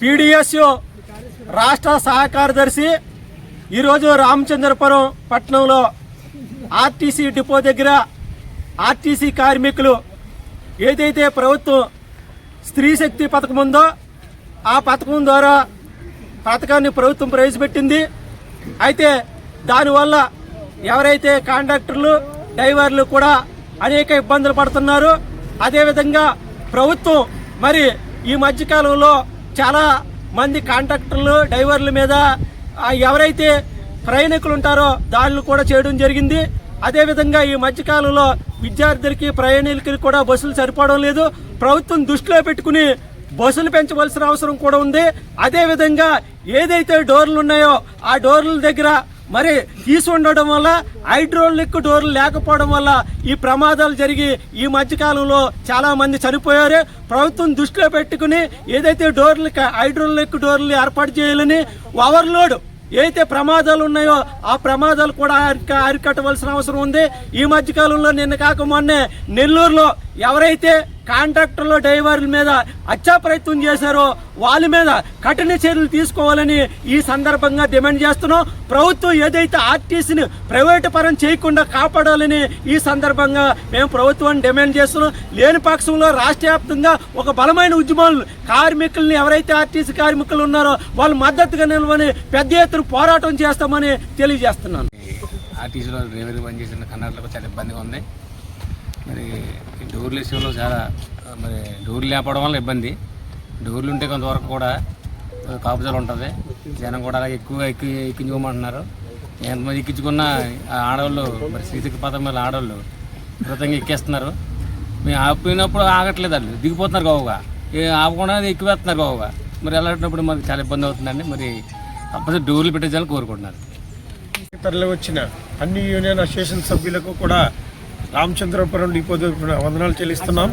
PDSU రాష్ట్ర సహకార్యదర్శి ఈరోజు రామచంద్రపురం పట్టణంలో ఆర్టీసీ డిపో దగ్గర ఆర్టీసీ కార్మికులు ఏదైతే ప్రభుత్వం స్త్రీ శక్తి పథకం ఉందో ఆ పథకం ద్వారా పథకాన్ని ప్రభుత్వం ప్రవేశపెట్టింది. అయితే దానివల్ల ఎవరైతే కాంట్రాక్టర్లు డ్రైవర్లు కూడా అనేక ఇబ్బందులు పడుతున్నారు. అదేవిధంగా ప్రభుత్వం మరి ఈ మధ్యకాలంలో చాలా మంది కాంట్రాక్టర్లు డ్రైవర్ల మీద ఎవరైతే ప్రయాణికులు ఉంటారో దాడులు కూడా చేయడం జరిగింది. అదేవిధంగా ఈ మధ్యకాలంలో విద్యార్థులకి ప్రయాణికులకి కూడా బస్సులు సరిపోవడం లేదు. ప్రభుత్వం దృష్టిలో పెట్టుకుని బస్సులు పెంచవలసిన అవసరం కూడా ఉంది. అదేవిధంగా ఏదైతే డోర్లు ఉన్నాయో ఆ డోర్ల దగ్గర మరి తీసి ఉండడం వల్ల హైడ్రోలిక్ డోర్లు లేకపోవడం వల్ల ఈ ప్రమాదాలు జరిగి ఈ మధ్యకాలంలో చాలామంది చనిపోయారు. ప్రభుత్వం దృష్టిలో పెట్టుకుని ఏదైతే డోర్లు హైడ్రోలిక్ డోర్లు ఏర్పాటు చేయాలని ఓవర్లోడ్ ఏదైతే ప్రమాదాలు ఉన్నాయో ఆ ప్రమాదాలు కూడా అరికట్టవలసిన అవసరం ఉంది. ఈ మధ్యకాలంలో నిన్న కాక మొన్నే నెల్లూరులో ఎవరైతే కాంట్రాక్టర్లు డ్రైవర్ల మీద హత్యా ప్రయత్నం చేశారో వాళ్ళ మీద కఠిన చర్యలు తీసుకోవాలని ఈ సందర్భంగా డిమాండ్ చేస్తున్నాం. ప్రభుత్వం ఏదైతే ఆర్టీసీని ప్రైవేటు పరం చేయకుండా కాపాడాలని ఈ సందర్భంగా మేము ప్రభుత్వాన్ని డిమాండ్ చేస్తున్నాం. లేని పక్షంలో రాష్ట్ర వ్యాప్తంగా ఒక బలమైన ఉద్యమాలు కార్మికుల్ని ఎవరైతే ఆర్టీసీ కార్మికులు ఉన్నారో వాళ్ళు మద్దతుగా నిలవని పెద్ద ఎత్తున పోరాటం చేస్తామని తెలియజేస్తున్నాను. ఆర్టీసీలో డ్రైవర్ పనిచేసిన కన్నడలకు చాలా ఇబ్బందిగా ఉంది. మరి డోర్లు విషయంలో చాలా మరి డోర్లు లేకపోవడం వల్ల ఇబ్బంది. డోర్లు ఉంటే కొంతవరకు కూడా కాపుజాలు ఉంటుంది. జనం కూడా అలాగే ఎక్కువ ఎక్కి ఎక్కించుకోమంటున్నారు. ఎంతమంది ఎక్కించుకున్న ఆ ఆడవాళ్ళు మరి శ్రీశక్తి పథకం మీద ఆడవాళ్ళు కృతంగా ఎక్కేస్తున్నారు. మేము ఆపినప్పుడు ఆగట్లేదు వాళ్ళు. దిగిపోతున్నారు గోవుగా ఆపకుండా ఎక్కువేస్తున్నారు గోవుగా మరి అలాంటప్పుడు మరి చాలా ఇబ్బంది అవుతుందండి. మరి తప్పనిసరి డోర్లు పెట్టించాలని కోరుకుంటున్నారు తరలి వచ్చిన అన్ని యూనియన్ అసోసియేషన్ సభ్యులకు కూడా రామచంద్రపురం డిపో వందనాలు చెల్లిస్తున్నాం.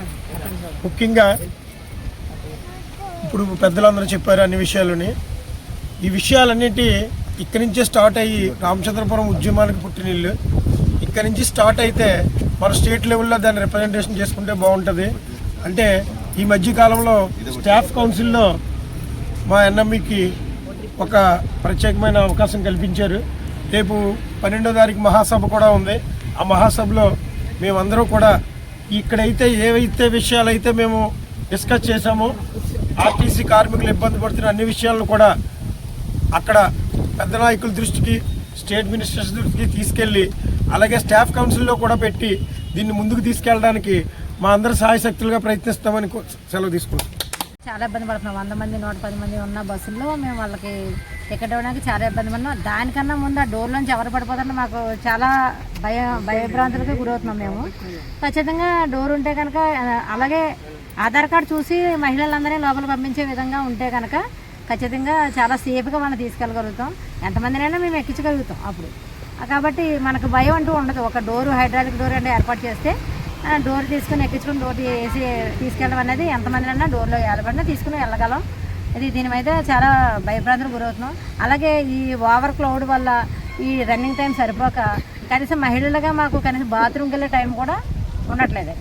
ముఖ్యంగా ఇప్పుడు పెద్దలందరూ చెప్పారు అన్ని విషయాలని. ఈ విషయాలన్నిటి ఇక్కడి నుంచే స్టార్ట్ అయ్యి రామచంద్రపురం ఉద్యమానికి పుట్టినిల్లు ఇక్కడి నుంచి స్టార్ట్ అయితే మన స్టేట్ లెవెల్లో దాన్ని రిప్రజెంటేషన్ చేసుకుంటే బాగుంటుంది. అంటే ఈ మధ్య కాలంలో స్టాఫ్ కౌన్సిల్లో మా ఎన్ఎంఈకి ఒక ప్రత్యేకమైన అవకాశం కల్పించారు. రేపు పన్నెండో తారీఖు మహాసభ కూడా ఉంది. ఆ మహాసభలో మేమందరూ కూడా ఇక్కడైతే ఏవైతే విషయాలైతే మేము డిస్కస్ చేశామో ఆర్టీసీ కార్మికులు ఇబ్బంది పడుతున్న అన్ని విషయాలను కూడా అక్కడ పెద్ద నాయకుల దృష్టికి స్టేట్ మినిస్టర్స్ దృష్టికి తీసుకెళ్ళి అలాగే స్టాఫ్ కౌన్సిల్లో కూడా పెట్టి దీన్ని ముందుకు తీసుకెళ్ళడానికి మా అందరు సహాయశక్తులుగా ప్రయత్నిస్తామని కో- సెలవు తీసుకుంటాం చాలా ఇబ్బంది పడుతున్నాం. వంద మంది నూట పది మంది ఉన్న బస్సుల్లో మేము వాళ్ళకి టికెట్ ఇవ్వడానికి చాలా ఇబ్బంది పడినాం. దానికన్నా ముందు ఆ డోర్ నుంచి ఎవరు పడిపోతారో మాకు చాలా భయ భయభ్రాంతులకు గురవుతున్నాం మేము. ఖచ్చితంగా డోర్ ఉంటే కనుక అలాగే ఆధార్ కార్డు చూసి మహిళలందరినీ లోపల పంపించే విధంగా ఉంటే కనుక ఖచ్చితంగా చాలా సేఫ్గా మనం తీసుకెళ్ళగలుగుతాం. ఎంతమందినైనా మేము ఎక్కించగలుగుతాం అప్పుడు. కాబట్టి మనకు భయం అంటూ ఉండదు. ఒక డోరు హైడ్రాలిక్ డోర్ అంటే ఏర్పాటు చేస్తే డోర్ తీసుకుని ఎక్కించుకుని డోర్ వేసి తీసుకెళ్ళడం అనేది ఎంతమందినైనా డోర్లో వెళ్ళబడినా తీసుకుని వెళ్ళగలం. ఇది దీని మీద చాలా భయభ్రాంతులు గురవుతున్నాం. అలాగే ఈ ఓవర్ క్లౌడ్ వల్ల ఈ రన్నింగ్ టైం సరిపోక కనీసం మహిళలుగా మాకు కనీసం బాత్రూమ్కి వెళ్ళే టైం కూడా ఉండట్లేదు.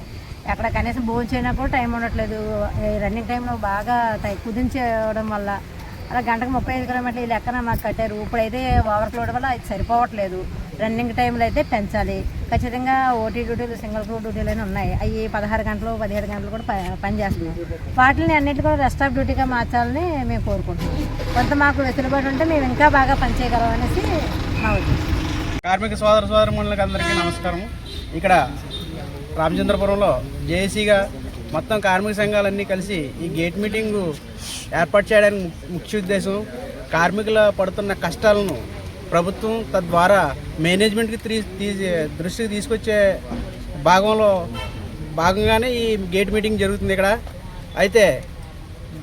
అక్కడ కనీసం భోజనం చేయనప్పుడు టైం ఉండట్లేదు. ఈ రన్నింగ్ టైంలో బాగా టై- వల్ల అలా గంటకు ముప్పై ఐదు కిలోమీటర్లు ఈ లెక్కన మాకు కట్టారు. ఇప్పుడైతే ఓవర్ క్లోడ్ వల్ల అది సరిపోవట్లేదు. రన్నింగ్ టైంలో అయితే పెంచాలి. ఖచ్చితంగా ఓటీ డ్యూటీలు సింగిల్ క్రూ డ్యూటీలు అని ఉన్నాయి. అవి పదహారు గంటలు పదిహేడు గంటలు కూడా ప- వాటిని అన్నిటి కూడా రెస్ట్ ఆఫ్ డ్యూటీగా మార్చాలని మేము కోరుకుంటున్నాం. కొంత మాకు వెసులుబాటు ఉంటే మేము ఇంకా బాగా పనిచేయగలం అనేసి మా ఉద్దేశం. కార్మిక సోదర సోదరమణులకు అందరికీ నమస్కారం. ఇక్కడ రామచంద్రపురంలో జేఏసీగా మొత్తం కార్మిక సంఘాలన్నీ కలిసి ఈ గేట్ మీటింగు ఏర్పాటు చేయడానికి ముఖ్య ఉద్దేశం కార్మికుల పడుతున్న కష్టాలను ప్రభుత్వం తద్వారా మేనేజ్మెంట్కి తీ తీ- దృష్టికి తీసుకొచ్చే భాగంలో భాగంగానే ఈ గేట్ మీటింగ్ జరుగుతుంది ఇక్కడ. అయితే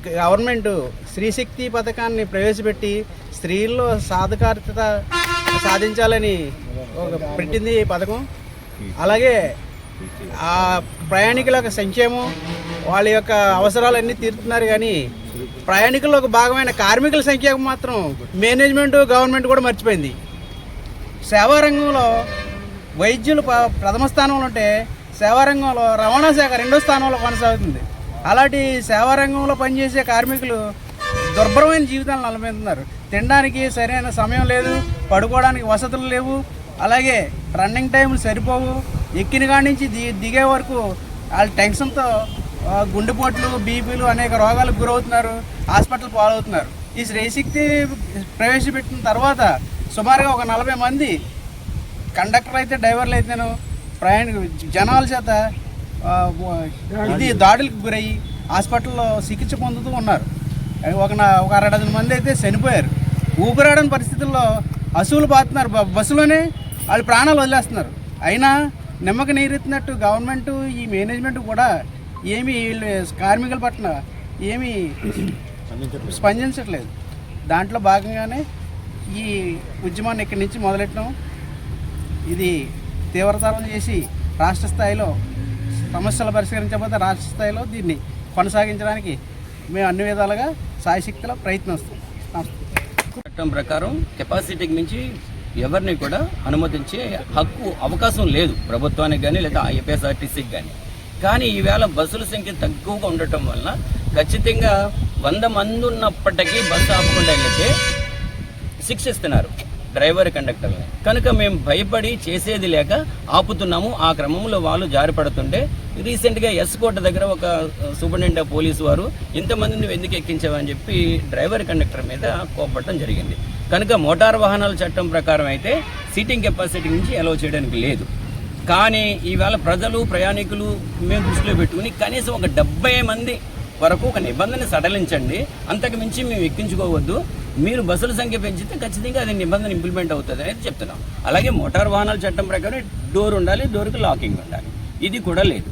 గవర్నమెంట్ స్త్రీశక్తి పథకాన్ని ప్రవేశపెట్టి స్త్రీల్లో సాధికారత సాధించాలని ఒక పెట్టింది ఈ పథకం. అలాగే ఆ ప్రయాణికుల సంక్షేమం వాళ్ళ యొక్క అవసరాలన్నీ తీరుతున్నారు కానీ ప్రయాణికుల్లో ఒక భాగమైన కార్మికుల సంఖ్య మాత్రం మేనేజ్మెంట్ గవర్నమెంట్ కూడా మర్చిపోయింది. సేవా రంగంలో వైద్యులు ప- ప్రథమ స్థానంలో ఉంటే సేవా రంగంలో రవాణా శాఖ రెండో స్థానంలో కొనసాగుతుంది. అలాంటి సేవా రంగంలో పనిచేసే కార్మికులు దుర్భరమైన జీవితాలను అనుభవిస్తున్నారు తినడానికి సరైన సమయం లేదు పడుకోవడానికి వసతులు లేవు అలాగే రన్నింగ్ టైంలు సరిపోవు. ఎక్కిన కాడి నుంచి ది దిగే వరకు వాళ్ళ టెన్షన్తో గుండెపోట్లు బీపీలు అనేక రోగాలకు గురవుతున్నారు హాస్పిటల్ పాలవుతున్నారు. ఈ శ్రేయశక్తి ప్రవేశపెట్టిన తర్వాత సుమారుగా ఒక నలభై మంది కండక్టర్ అయితే డ్రైవర్లు అయితేను ప్రయాణ జనాల చేత ఇది దాడులకు గురయ్యి హాస్పిటల్లో చికిత్స పొందుతూ ఉన్నారు. ఒక ఒక అరడజన్ మంది అయితే చనిపోయారు. ఊపిరాడని పరిస్థితుల్లో అసువులు బాతున్నారు బస్సులోనే వాళ్ళు ప్రాణాలు వదిలేస్తున్నారు. అయినా నిమ్మక నీరెత్తినట్టు గవర్నమెంట్ ఈ మేనేజ్మెంట్ కూడా ఏమీ వీళ్ళు కార్మికుల పట్ల ఏమీ స్పందించట్లేదు. దాంట్లో భాగంగానే ఈ ఉద్యమాన్ని ఇక్కడి నుంచి మొదలెట్టడం ఇది తీవ్రతరం చేసి రాష్ట్ర స్థాయిలో సమస్యలు పరిష్కరించకపోతే రాష్ట్ర స్థాయిలో దీన్ని కొనసాగించడానికి మేము అన్ని విధాలుగా సాయశక్తిలో ప్రయత్నిస్తాం. చట్టం ప్రకారం కెపాసిటీకి మించి ఎవరిని కూడా అనుమతించే హక్కు అవకాశం లేదు ప్రభుత్వానికి కానీ లేదా ఐపీఎస్ఆర్టీసీకి కానీ కానీ ఈవేళ బస్సుల సంఖ్య తక్కువగా ఉండటం వలన ఖచ్చితంగా వంద మంది ఉన్నప్పటికీ బస్సు ఆపకుండా వెళ్తే శిక్షిస్తున్నారు డ్రైవర్ కండక్టర్ని కనుక మేము భయపడి చేసేది లేక ఆపుతున్నాము. ఆ క్రమంలో వాళ్ళు జారిపడుతుంటే రీసెంట్గా ఎస్ కోట దగ్గర ఒక సూపరింటెండెంట్ పోలీసు వారు ఇంతమంది నువ్వు ఎందుకు ఎక్కించావని చెప్పి డ్రైవర్ కండక్టర్ మీద కోపడటం జరిగింది. కనుక మోటార్ వాహనాల చట్టం ప్రకారం అయితే సీటింగ్ కెపాసిటీ నుంచి అలౌ చేయడానికి లేదు. కానీ ఈవేళ ప్రజలు ప్రయాణికులు మేము దృష్టిలో పెట్టుకుని కనీసం ఒక డెబ్బై మంది వరకు ఒక నిబంధన సడలించండి. అంతకు మించి మేము ఎక్కించుకోవద్దు. మీరు బస్సుల సంఖ్య పెంచితే ఖచ్చితంగా అది నిబంధన ఇంప్లిమెంట్ అవుతుంది అనేది చెప్తున్నాం. అలాగే మోటార్ వాహనాల చట్టం ప్రకారం డోర్ ఉండాలి డోర్కి లాకింగ్ ఉండాలి. ఇది కూడా లేదు.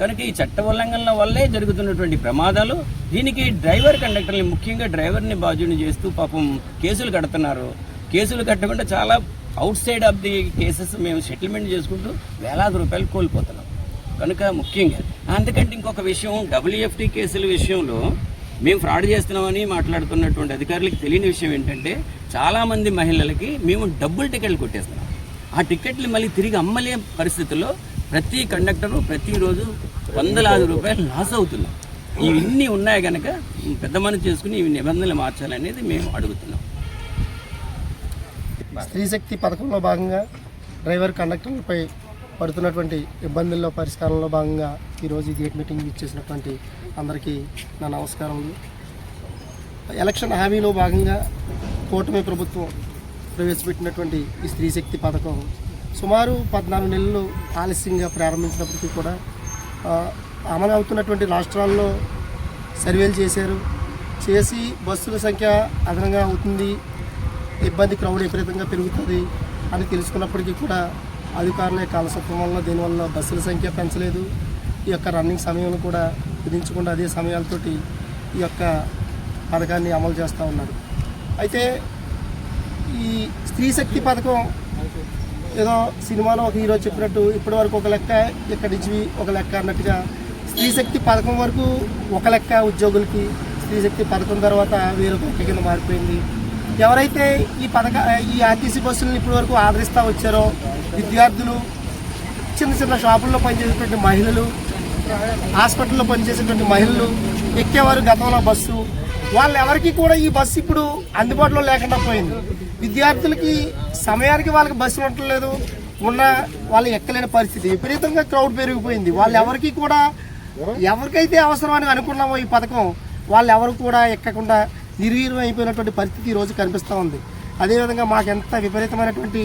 కనుక ఈ చట్ట ఉల్లంఘనల వల్లే జరుగుతున్నటువంటి ప్రమాదాలు దీనికి డ్రైవర్ కండక్టర్ని ముఖ్యంగా డ్రైవర్ని బాధ్యుని చేస్తూ పాపం కేసులు కడుతున్నారు. కేసులు కట్టకుండా చాలా outside of the cases మేము సెటిల్మెంట్ చేసుకుంటూ వేలాది రూపాయలు కోల్పోతున్నాం. కనుక ముఖ్యంగా అందుకంటే ఇంకొక విషయం డబ్ల్యూఎఫ్టీ కేసుల విషయంలో మేము ఫ్రాడ్ చేస్తున్నామని మాట్లాడుతున్నటువంటి అధికారులకు తెలియని విషయం ఏంటంటే చాలామంది మహిళలకి మేము డబ్బులు టికెట్లు కొట్టేస్తున్నాం. ఆ టికెట్లు మళ్ళీ తిరిగి అమ్మలే పరిస్థితుల్లో ప్రతి కండక్టరు ప్రతిరోజు వందలాది రూపాయలు లాస్ అవుతున్నాం. ఇవన్నీ ఉన్నాయి కనుక పెద్ద మనసు చేసుకుని ఇవి నిబంధనలు మార్చాలనేది మేము అడుగుతున్నాం. స్త్రీశక్తి పథకంలో భాగంగా డ్రైవర్ కండక్టర్లపై పడుతున్నటువంటి ఇబ్బందుల్లో పరిష్కారంలో భాగంగా ఈరోజు ఈ గేట్ మీటింగ్ ఇచ్చేసినటువంటి అందరికీ నా నమస్కారములు. ఎలక్షన్ హామీలో భాగంగా కూటమి ప్రభుత్వం ప్రవేశపెట్టినటువంటి ఈ స్త్రీ శక్తి పథకం సుమారు పద్నాలుగు నెలలు ఆలస్యంగా ప్రారంభించినప్పటికీ కూడా అమలు అవుతున్నటువంటి రాష్ట్రాల్లో సర్వేలు చేశారు. చేసి బస్సుల సంఖ్య అదనంగా అవుతుంది. ఇబ్బంది క్రౌడ్ విపరీతంగా పెరుగుతుంది అని తెలుసుకున్నప్పటికీ కూడా అధికారుల యొక్క అలసత్వం వల్ల దీనివల్ల బస్సుల సంఖ్య పెంచలేదు. ఈ యొక్క రన్నింగ్ సమయం కూడా విధించకుండా అదే సమయాలతోటి ఈ యొక్క పథకాన్ని అమలు చేస్తూ ఉన్నారు. అయితే ఈ స్త్రీ శక్తి పథకం ఏదో సినిమాలో ఒక హీరో చెప్పినట్టు ఇప్పటి వరకు ఒక లెక్క ఇక్కడి నుంచి ఒక లెక్క అన్నట్టుగా స్త్రీ శక్తి పథకం వరకు ఒక లెక్క ఉద్యోగులకి స్త్రీ శక్తి పథకం తర్వాత వేరొక లెక్క కింద మారిపోయింది. ఎవరైతే ఈ పథక ఈ ఆర్టీసీ బస్సులను ఇప్పటి వరకు ఆదరిస్తూ వచ్చారో విద్యార్థులు చిన్న చిన్న షాపుల్లో పనిచేసేటువంటి మహిళలు హాస్పిటల్లో పనిచేసేటువంటి మహిళలు ఎక్కేవారు గతంలో బస్సు వాళ్ళు ఎవరికి కూడా ఈ బస్సు ఇప్పుడు అందుబాటులో లేకుండా పోయింది. విద్యార్థులకి సమయానికి వాళ్ళకి బస్సు ఉండట్లేదు ఉన్న వాళ్ళు ఎక్కలేని పరిస్థితి. విపరీతంగా క్రౌడ్ పెరిగిపోయింది. వాళ్ళు ఎవరికి కూడా ఎవరికైతే అవసరమని అనుకున్నామో ఈ పథకం వాళ్ళు ఎవరు కూడా ఎక్కకుండా నిర్వీర్యం అయిపోయినటువంటి పరిస్థితి ఈరోజు కనిపిస్తూ ఉంది. అదేవిధంగా మాకు ఎంత విపరీతమైనటువంటి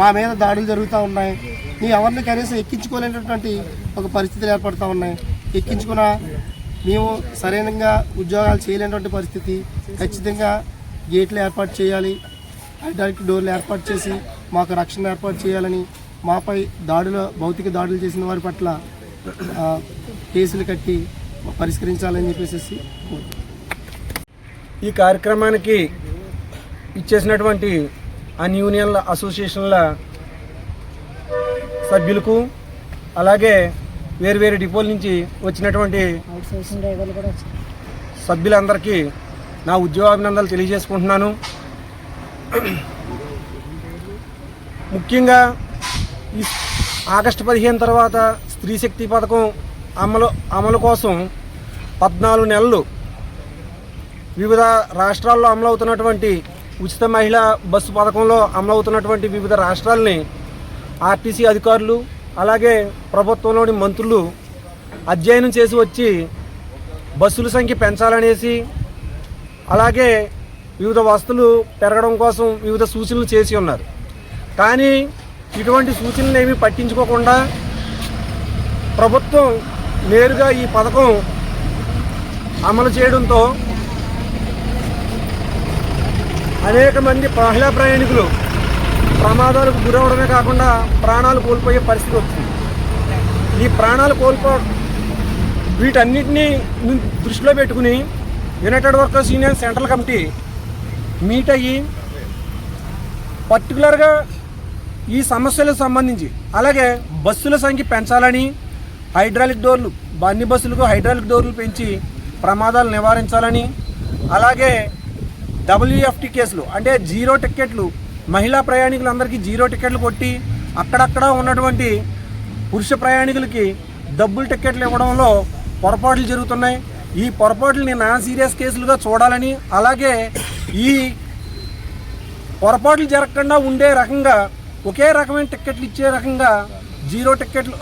మా మీద దాడులు జరుగుతూ ఉన్నాయి. మీ ఎవరిని కనీసం ఎక్కించుకోలేనటువంటి ఒక పరిస్థితులు ఏర్పడుతూ ఉన్నాయి. ఎక్కించుకున్న మేము సరైనంగా ఉద్యోగాలు చేయలేనటువంటి పరిస్థితి. ఖచ్చితంగా గేట్లు ఏర్పాటు చేయాలి. డైరెక్ట్ డోర్లు ఏర్పాటు చేసి మాకు రక్షణ ఏర్పాటు చేయాలని మాపై దాడులు భౌతిక దాడులు చేసిన వారి పట్ల కేసులు కట్టి పరిష్కరించాలని చెప్పేసి ఈ కార్యక్రమానికి ఇచ్చేసినటువంటి అన్ని యూనియన్ల అసోసియేషన్ల సభ్యులకు అలాగే వేరువేరు డిపోల నుంచి వచ్చినటువంటి సభ్యులందరికీ నా ఉద్యోగాభినందనలు తెలియజేసుకుంటున్నాను. ముఖ్యంగా ఈ ఆగస్టు పదిహేను తర్వాత స్త్రీ శక్తి పథకం అమలు అమలు కోసం పద్నాలుగు నెలలు వివిధ రాష్ట్రాల్లో అమలవుతున్నటువంటి ఉచిత మహిళా బస్సు పథకంలో అమలవుతున్నటువంటి వివిధ రాష్ట్రాలని ఆర్టీసీ అధికారులు అలాగే ప్రభుత్వంలోని మంత్రులు అధ్యయనం చేసి వచ్చి బస్సుల సంఖ్య పెంచాలనేసి అలాగే వివిధ వస్తువులు పెరగడం కోసం వివిధ సూచనలు చేసి ఉన్నారు. కానీ ఇటువంటి సూచనలు ఏమీ పట్టించుకోకుండా ప్రభుత్వం నేరుగా ఈ పథకం అమలు చేయడంతో అనేక మంది మహిళా ప్రయాణికులు ప్రమాదాలకు గురవడమే కాకుండా ప్రాణాలు కోల్పోయే పరిస్థితి వచ్చింది ఈ ప్రాణాలు కోల్పో వీటన్నిటినీ దృష్టిలో పెట్టుకుని united workers union central committee meet అయ్యి పర్టికులర్గా ఈ సమస్యలకు సంబంధించి అలాగే బస్సుల సంఖ్య పెంచాలని హైడ్రాలిక్ డోర్లు అన్ని బస్సులకు హైడ్రాలిక్ డోర్లు పెంచి ప్రమాదాలు నివారించాలని అలాగే డబ్ల్యూఎఫ్టీ కేసులు అంటే జీరో టిక్కెట్లు మహిళా ప్రయాణికులందరికీ జీరో టికెట్లు కొట్టి అక్కడక్కడ ఉన్నటువంటి పురుష ప్రయాణికులకి డబ్బులు టికెట్లు ఇవ్వడంలో పొరపాట్లు జరుగుతున్నాయి. ఈ పొరపాట్లని నాన్ సీరియస్ కేసులుగా చూడాలని అలాగే ఈ పొరపాట్లు జరగకుండా ఉండే రకంగా ఒకే రకమైన టిక్కెట్లు ఇచ్చే రకంగా జీరో టిక్కెట్లు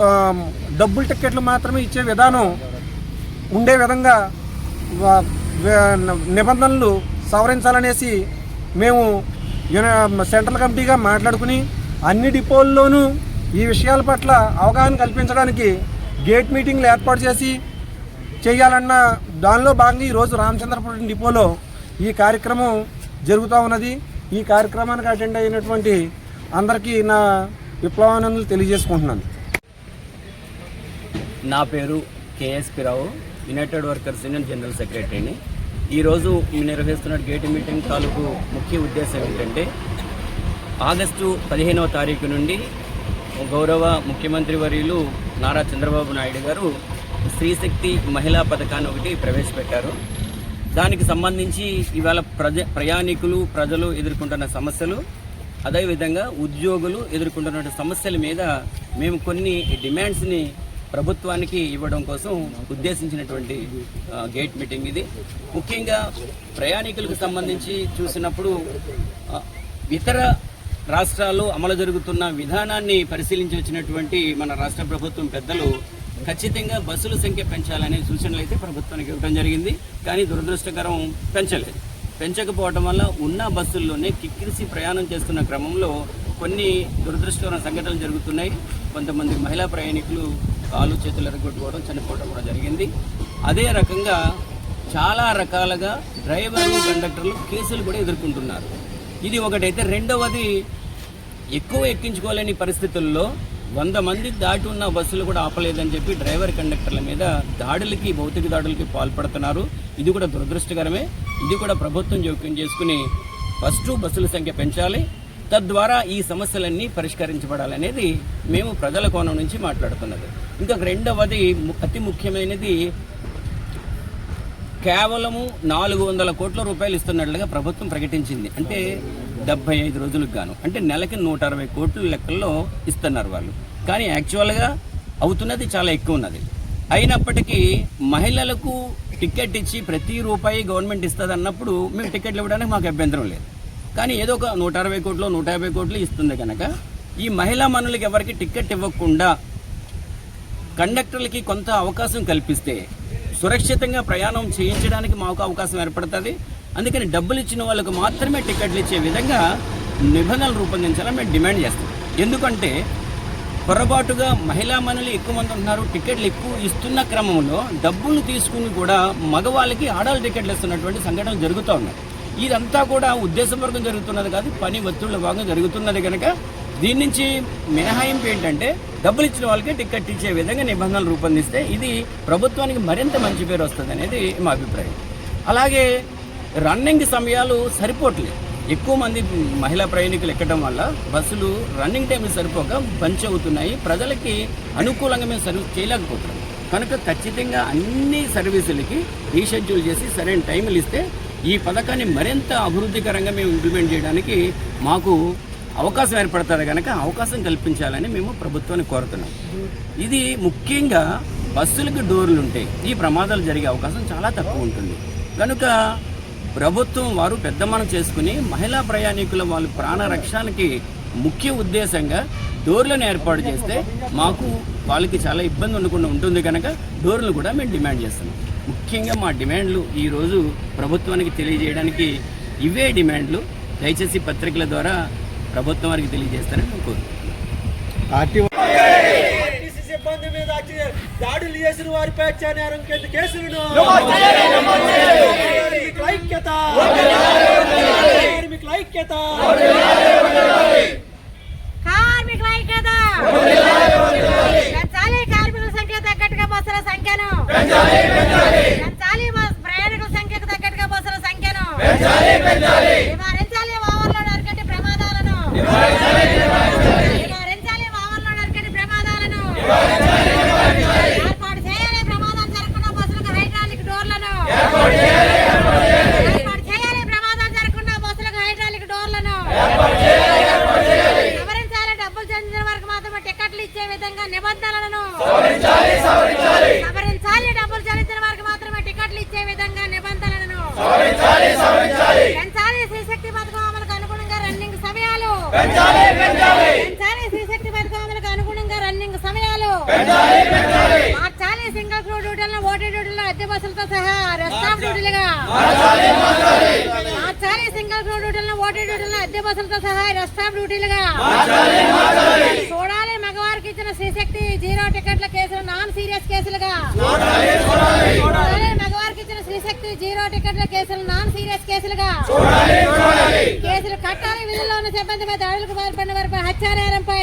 డబ్బులు టిక్కెట్లు మాత్రమే ఇచ్చే విధానం ఉండే విధంగా నిబంధనలు సవరించాలనేసి మేము సెంట్రల్ కమిటీగా మాట్లాడుకుని అన్ని డిపోల్లోనూ ఈ విషయాల పట్ల అవగాహన కల్పించడానికి గేట్ మీటింగ్లు ఏర్పాటు చేసి చేయాలన్న దానిలో భాగంగా ఈరోజు రామచంద్రపురం డిపోలో ఈ కార్యక్రమం జరుగుతూ ఉన్నది. ఈ కార్యక్రమానికి అటెండ్ అయినటువంటి అందరికీ నా విప్లవానందలు తెలియజేసుకుంటున్నాను. నా పేరు KSP Rao united workers union general సెక్రటరీని ఈరోజు నిర్వహిస్తున్న గేట్ మీటింగ్ తాలూకు ముఖ్య ఉద్దేశం ఏంటంటే ఆగస్టు పదిహేనవ తారీఖు నుండి గౌరవ ముఖ్యమంత్రి వర్యులు నారా చంద్రబాబు నాయుడు గారు స్త్రీశక్తి మహిళా పథకాన్ని ఒకటి ప్రవేశపెట్టారు. దానికి సంబంధించి ఇవాళ ప్రజ ప్రయాణికులు ప్రజలు ఎదుర్కొంటున్న సమస్యలు అదేవిధంగా ఉద్యోగులు ఎదుర్కొంటున్న సమస్యల మీద మేము కొన్ని డిమాండ్స్ని ప్రభుత్వానికి ఇవ్వడం కోసం ఉద్దేశించినటువంటి గేట్ మీటింగ్ ఇది. ముఖ్యంగా ప్రయాణికులకు సంబంధించి చూసినప్పుడు ఇతర రాష్ట్రాల్లో అమలు జరుగుతున్న విధానాన్ని పరిశీలించి వచ్చినటువంటి మన రాష్ట్ర ప్రభుత్వం పెద్దలు ఖచ్చితంగా బస్సుల సంఖ్య పెంచాలనే సూచనలు అయితే ప్రభుత్వానికి ఇవ్వడం జరిగింది. కానీ దురదృష్టకరం పెంచలేదు. పెంచకపోవడం వల్ల ఉన్న బస్సుల్లోనే కిక్కిరిసి ప్రయాణం చేస్తున్న క్రమంలో కొన్ని దురదృష్టకరమైన సంఘటనలు జరుగుతున్నాయి. కొంతమంది మహిళా ప్రయాణికులు కాలు చేతులు ఎరగొట్టుకోవడం చనిపోవడం కూడా జరిగింది. అదే రకంగా చాలా రకాలుగా డ్రైవర్లు కండక్టర్లు కేసులు కూడా ఎదుర్కొంటున్నారు. ఇది ఒకటైతే. రెండవది ఎక్కువ ఎక్కించుకోలేని పరిస్థితుల్లో వంద మంది దాటి ఉన్న బస్సులు కూడా ఆపలేదని చెప్పి డ్రైవర్ కండక్టర్ల మీద దాడులకి భౌతిక దాడులకి పాల్పడుతున్నారు. ఇది కూడా దురదృష్టకరమే. ఇది కూడా ప్రభుత్వం జోక్యం చేసుకుని ఫస్ట్ బస్సుల సంఖ్య పెంచాలి. తద్వారా ఈ సమస్యలన్నీ పరిష్కరించబడాలనేది మేము ప్రజల కోణం నుంచి మాట్లాడుతున్నది. ఇంకొక రెండవది అతి ముఖ్యమైనది కేవలము నాలుగు వందల కోట్ల రూపాయలు ఇస్తున్నట్లుగా ప్రభుత్వం ప్రకటించింది. అంటే డెబ్బై ఐదు రోజులకు గాను. అంటే నెలకి నూట అరవై కోట్ల లెక్కల్లో ఇస్తున్నారు వాళ్ళు. కానీ యాక్చువల్గా అవుతున్నది చాలా ఎక్కువ ఉన్నది. అయినప్పటికీ మహిళలకు టికెట్ ఇచ్చి ప్రతి రూపాయి గవర్నమెంట్ ఇస్తుంది అన్నప్పుడు మేము టికెట్లు ఇవ్వడానికి మాకు అభ్యంతరం లేదు. కానీ ఏదో ఒక నూట అరవై కోట్లు నూట యాభై కోట్లు ఇస్తుంది కనుక ఈ మహిళా మనులకు ఎవరికి టికెట్ ఇవ్వకుండా కండక్టర్లకి కొంత అవకాశం కల్పిస్తే సురక్షితంగా ప్రయాణం చేయించడానికి మాకు అవకాశం ఏర్పడుతుంది. అందుకని డబ్బులు ఇచ్చిన వాళ్ళకు మాత్రమే టికెట్లు ఇచ్చే విధంగా నిబంధనలు రూపొందించాలని మేము డిమాండ్ చేస్తాం. ఎందుకంటే పొరపాటుగా మహిళా మనులు ఎక్కువ మంది ఉన్నారు టికెట్లు ఎక్కువ ఇస్తున్న క్రమంలో డబ్బులు తీసుకుని కూడా మగవాళ్ళకి ఆడవాళ్ళ టికెట్లు ఇస్తున్నటువంటి సంఘటనలు జరుగుతూ ఉన్నాయి. ఇదంతా కూడా ఉద్దేశపూర్వకం జరుగుతున్నది కాదు పని ఒత్తిళ్ళ భాగంగా జరుగుతున్నది కనుక దీని నుంచి మినహాయింపు ఏంటంటే డబ్బులు ఇచ్చిన వాళ్ళకే టికెట్ ఇచ్చే విధంగా నిబంధనలు రూపొందిస్తే ఇది ప్రభుత్వానికి మరింత మంచి పేరు వస్తుంది అనేది మా అభిప్రాయం. అలాగే రన్నింగ్ సమయాలు సరిపోవట్లేదు. ఎక్కువ మంది మహిళా ప్రయాణికులు ఎక్కడం వల్ల బస్సులు రన్నింగ్ టైం సరిపోక బంచ్ అవుతున్నాయి. ప్రజలకి అనుకూలంగా మేము సర్వీస్ చేయలేకపోతున్నాం. కనుక ఖచ్చితంగా అన్ని సర్వీసులకి రీషెడ్యూల్ చేసి సరైన టైంలు ఇస్తే ఈ పథకాన్ని మరింత అభివృద్ధికరంగా మేము ఇంప్లిమెంట్ చేయడానికి మాకు అవకాశం ఏర్పడుతుంది కనుక అవకాశం కల్పించాలని మేము ప్రభుత్వాన్ని కోరుతున్నాం. ఇది ముఖ్యంగా బస్సులకు డోర్లు ఉంటాయి ఈ ప్రమాదాలు జరిగే అవకాశం చాలా తక్కువ ఉంటుంది. కనుక ప్రభుత్వం వారు పెద్ద మనం చేసుకుని మహిళా ప్రయాణికుల వాళ్ళ ప్రాణ రక్షణకి ముఖ్య ఉద్దేశంగా డోర్లను ఏర్పాటు చేస్తే మాకు వాళ్ళకి చాలా ఇబ్బంది ఉండకుండా ఉంటుంది కనుక డోర్లు కూడా మేము డిమాండ్ చేస్తున్నాం. ముఖ్యంగా మా డిమాండ్లు ఈరోజు ప్రభుత్వానికి తెలియజేయడానికి ఇవే డిమాండ్లు. దయచేసి పత్రికల ద్వారా ప్రభుత్వం వారికి తెలియజేస్తారని మేము కోరుకుంటున్నాం. ఆర్టీసీ సిబ్బంది మీద దాడులు చేసిన వారిపై అత్యాచారం కింద కేసులను. కార్మికుల ఐక్యత. కార్మికుల ఐక్యత. కార్మికుల ఐక్యత పెంచాలి కార్మికుల సంఖ్య తగ్గట్టుగా బస్సుల సంఖ్యను. పెంచాలి ప్రయాణికుల సంఖ్యకు తగ్గట్టుగా బస్సుల సంఖ్యను. నివారించాలి ఓవర్లోడ్ అరికట్టి ప్రమాదాలను నివారించాలి ఓవర్లోడ్ అరికట్టి ప్రమాదాలను ఏర్పాటు చేయాలి ప్రమాదాలు జరగకుండా బస్సులకు హైడ్రాలిక్ డోర్లను ఏర్పాటు చేయాలి ప్రమాదాలు జరగకుండా బస్సులకు హైడ్రాలిక్ డోర్లను సవరించాలి డబ్బులు చెందిన వారికి మాత్రమే టికెట్లు ఇచ్చే విధంగా నిబంధనలను సవరించాలి డబ్బులు చెల్లించిన వారికి మాత్రమే టికెట్లు ఇచ్చే విధంగా నిబంధనలను పెంచాలి శ్రీశక్తి పథకం అమలుకు అనుగుణంగా రన్నింగ్ సమయాలు పెంచాలి శ్రీశక్తి పథకం అమలుకు అనుగుణంగా రన్నింగ్ సమయాలు మార్చాలి సింగిల్ క్రూ డ్యూటీలను ఓటీ డ్యూటీలను అద్దె బస్సులతో సహా రెస్ట్ ఆఫ్ డ్యూటీలుగా మార్చాలి సింగిల్ క్రూ డ్యూటీలను అద్దె బస్సులతో సహా ఆఫ్ డ్యూటీలుగా. చూడాలి మగవారికి ఇచ్చిన శ్రీశక్తి జీరో టికెట్ల కేసులు నాన్ సీరియస్ కేసులుగా. చూడాలి మగవారికి ఇచ్చిన శ్రీశక్తి జీరో టికెట్ల కేసులు నాన్ సీరియస్ కేసులుగా. కేసులు కట్టాలి విధుల్లో ఉన్న సిబ్బందిపై దాడులకు పాల్పడిన వారిపై హత్యా నేరంపై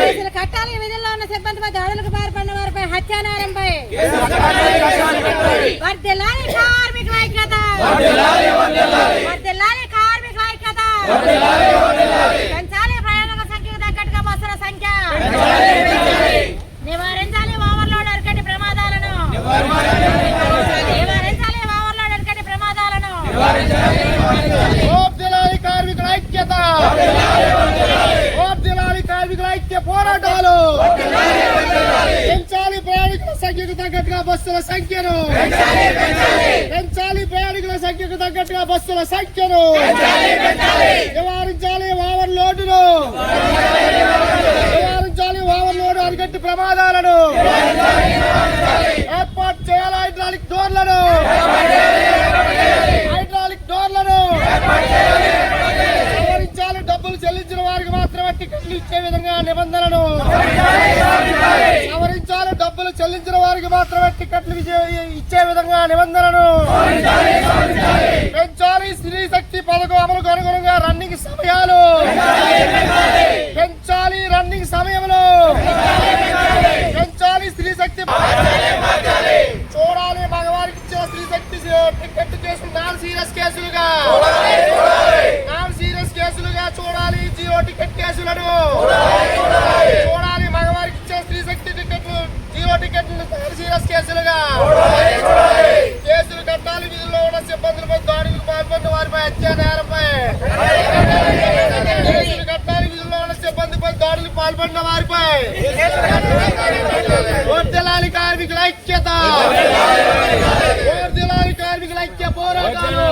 కేసులు కట్టాలి విధుల్లో ఉన్న సిబ్బందిపై దాడులకు పాల్పడిన వారిపై హత్యా నేరంపై వర్ధిల్లాలి కార్మికుల ఐక్యత. వర్ధిల్లాలి కార్మికుల ఐక్యత పెంచాలి ప్రయాణికుల సంఖ్యకు తగ్గట్టుగా బస్సుల సంఖ్య నివారించాలి ఓవర్లోడ్ అరికట్టి ప్రమాదాలను నివారించాలి ఓవర్లోడ్ అరికట్టి ప్రమాదాలను ఓర్దిలాలి కార్మికుల ఐక్యత ఓర్దిలాలి కార్మికుల ఐక్య పోరాటాలు పెంచాలి ప్రయాణికుల సంఖ్యకు తగ్గట్టుగా బస్సుల సంఖ్యను పెంచాలి ప్రయాణికుల సంఖ్యకు తగ్గట్టుగా బస్సుల సంఖ్యను నివారించాలి ఓవర్ లోడును నివారించాలి ఓవర్ లోడు అరికట్టి ప్రమాదాలను ఏర్పాటు చేయాలి హైడ్రాలిక్ డోర్లను హైడ్రాలిక్ డోర్లను సవరించాలి డబ్బులు చెల్లించిన వారికి మాత్రమే ఇచ్చే విధంగా నిబంధనలను సవరించాలి డబ్బులు చెల్లించిన వారికి మాత్రమే టికెట్లు ఇచ్చే- ఇచ్చే విధంగా నిబంధనలను పెంచాలి స్త్రీ శక్తి పథకం అమలుకు అనుగుణంగా రన్నింగ్ సమయాలు. కేసులుగా. కేసులు కట్టాలి విధుల్లో ఉన్న సిబ్బందులపై దాడులకు పాల్పడిన వారిపై హత్యా నేరంపై కేసులు కట్టాలి విధుల్లో ఉన్న సిబ్బందిపై దాడులకు పాల్పడిన వారిపై వర్ధిల్లాలి కార్మికుల ఐక్యత. వర్ధిల్లాలి కార్మికుల ఐక్య పోరాటాలు.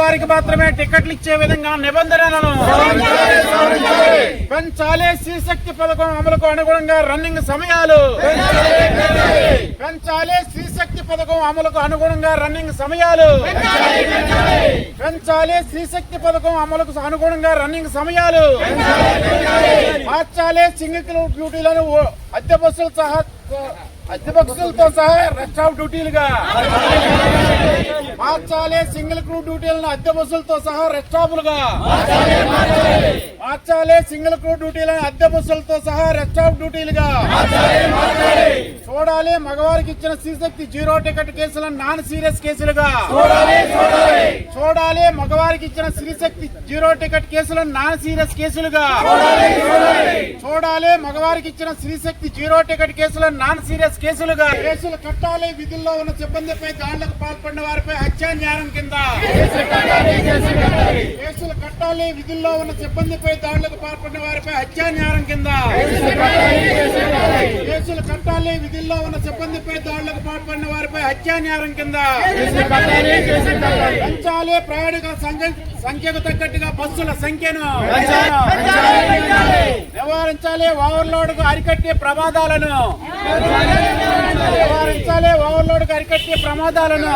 వారికి మాత్రమే టికెట్లు ఇచ్చే విధంగా నిబంధనలను పెంచాలి శ్రీశక్తి పథకం అమలుకు అనుగుణంగా రన్నింగ్ సమయాలు. పెంచాలి శ్రీశక్తి పథకం అమలుకు అనుగుణంగా రన్నింగ్ సమయాలు. పెంచాలి శ్రీశక్తి పథకం అమలుకు అనుగుణంగా రన్నింగ్ సమయాలు. మార్చాలి సింగిల్ డ్యూటీలను అద్దె బస్సులు సహా అద్దె బస్సులతో సహా రెస్ట్ ఆఫ్ డ్యూటీలుగా మార్చాలి సింగిల్ క్రూ డ్యూటీలను అద్దె బస్సులతో సహా రెస్ట్ ఆఫ్లుగా మార్చాలి సింగిల్ క్రూ డ్యూటీలను అద్దె బస్సులతో సహా రెస్ట్ ఆఫ్ డ్యూటీలుగా చూడాలి మగవారికి ఇచ్చిన శ్రీశక్తి జీరో టికెట్ కేసులను నాన్ సీరియస్ కేసులుగా చూడాలి మగవారికి ఇచ్చిన శ్రీశక్తి జీరో టికెట్ కేసులను నాన్ సీరియస్ కేసులుగా చూడాలి మగవారికి ఇచ్చిన శ్రీశక్తి జీరో టికెట్ కేసులను నాన్ సీరియస్ కేసులుగా. కేసులు కట్టాలి విధుల్లో ఉన్న సిబ్బందిపై దాడులకు పాల్పడిన వారిపై హత్యా న్యాయం కింద. కేసులు కట్టాలి విధుల్లో ఉన్న సిబ్బందిపై దాడులకు పాల్పడిన వారిపై హత్యా న్యాయం కింద. కేసులు కట్టాలి విధి విధుల్లో ఉన్న సిబ్బందిపై దాడులకు పాల్పడిన వారిపై హత్యాన్యారం కింద. పెంచాలి ప్రయాణికుల సంఖ్య సంఖ్యకు తగ్గట్టుగా బస్సుల సంఖ్యను నివారించాలి ఓవర్లోడ్కు అరికట్టే ప్రమాదాలను. నివారించాలి ఓవర్లోడ్కు అరికట్టే ప్రమాదాలను.